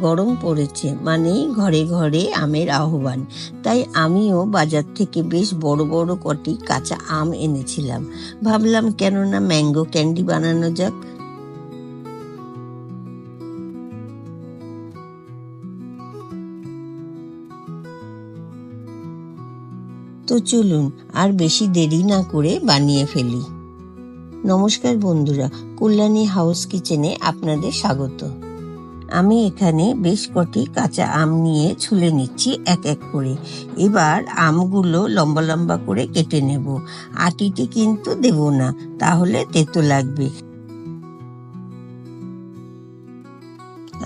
গরম পড়েছে মানেই ঘরে ঘরে আমের আহ্বান। তাই আমিও বাজার থেকে বেশ বড় বড় কটি কাঁচা আম এনেছিলাম। ভাবলাম, কেননা ম্যাঙ্গো ক্যান্ডি বানানো যাক। তো চলুন, আর বেশি দেরি না করে বানিয়ে ফেলি। নমস্কার বন্ধুরা, কল্যাণী হাউস কিচেনে আপনাদের স্বাগত। আমি এখানে বেশ কটি কাঁচা আম নিয়ে ছুলে নিচ্ছি এক এক করে। এবার আমগুলো লম্বা লম্বা করে কেটে নেব। আটিটি কিন্তু দেব না, তাহলে তেতো লাগবে।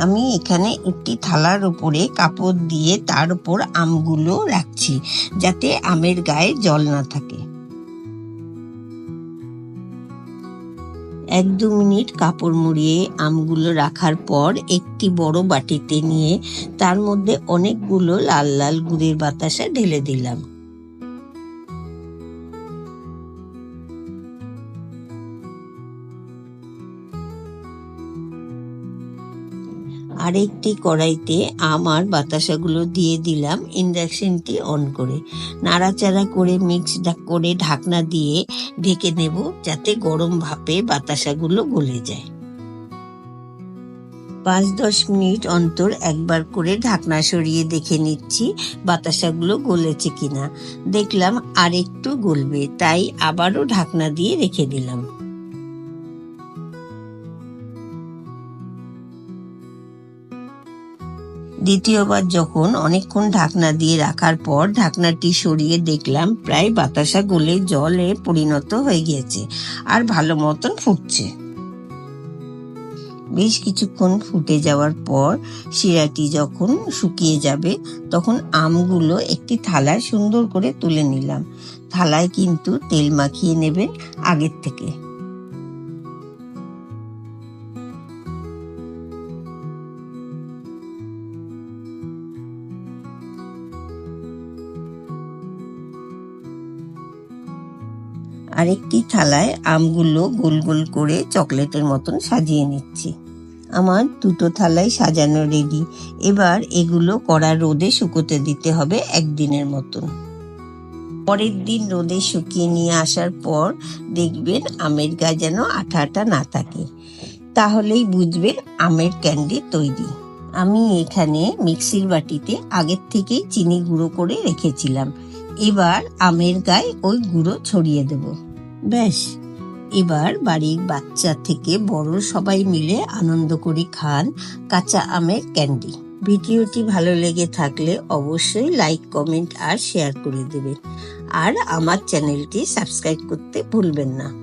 আমি এখানে একটি থালার উপরে কাপড় দিয়ে তার উপর আমগুলো রাখছি, যাতে আমের গায়ে জল না থাকে। এক দু মিনিট কাপড় মুড়িয়ে আমগুলো রাখার পর একটি বড় বাটিতে নিয়ে তার মধ্যে অনেকগুলো লাল লাল গুড়ের বাতাসা ঢেলে দিলাম। আরেকটি কড়াইতে আমার বাতাসাগুলো দিয়ে দিলাম ইন্ডাকশনটি অন করে। নাড়াচাড়া করে মিক্স করে ঢাকনা দিয়ে ঢেকে নেব যাতে গরম ভাপে বাতাসাগুলো গলে যায়। পাঁচ দশ মিনিট অন্তর একবার করে ঢাকনা সরিয়ে দেখে নিচ্ছি বাতাসাগুলো গলেছে কিনা। দেখলাম আর একটু গলবে, তাই আবারও ঢাকনা দিয়ে রেখে দিলাম। দ্বিতীয়বার যখন অনেকক্ষণ ঢাকনা দিয়ে রাখার পর ঢাকনাটি সরিয়ে দেখলাম প্রায় বাতাসা গলে জলে পরিণত হয়ে গিয়েছে আর ভালো মতন ফুটছে। বেশ কিছুক্ষণ ফুটে যাওয়ার পর শিরাটি যখন শুকিয়ে যাবে, তখন আমগুলো একটি থালায় সুন্দর করে তুলে নিলাম। থালায় কিন্তু তেল মাখিয়ে নেবেন আগের থেকে। আরেকটি থালায় আমগুলো গোল গোল করে চকলেটের মতন সাজিয়ে নিচ্ছি। আমার দুটো থালায় সাজানো রেডি এবার এগুলো কড়া রোদে শুকোতে দিতে হবে একদিনের মতন। পরের দিন রোদে শুকিয়ে নিয়ে আসার পর দেখবেন আমের গা যেন আঠা আঠা না থাকে। তাহলেই বুঝবেন আমের ক্যান্ডি তৈরি। আমি এখানে মিক্সির বাটিতে আগের থেকেই চিনি গুঁড়ো করে রেখেছিলাম। এবার আমের গায়ে ওই গুঁড়ো ছড়িয়ে দেব। ব্যাস, এবার বাড়ির বাচ্চা থেকে বড় সবাই মিলে আনন্দ করে খান কাঁচা আমের ক্যান্ডি। ভিডিওটি ভালো লেগে থাকলে অবশ্যই লাইক, কমেন্ট আর শেয়ার করে দেবেন আর আমার চ্যানেলটি সাবস্ক্রাইব করতে ভুলবেন না।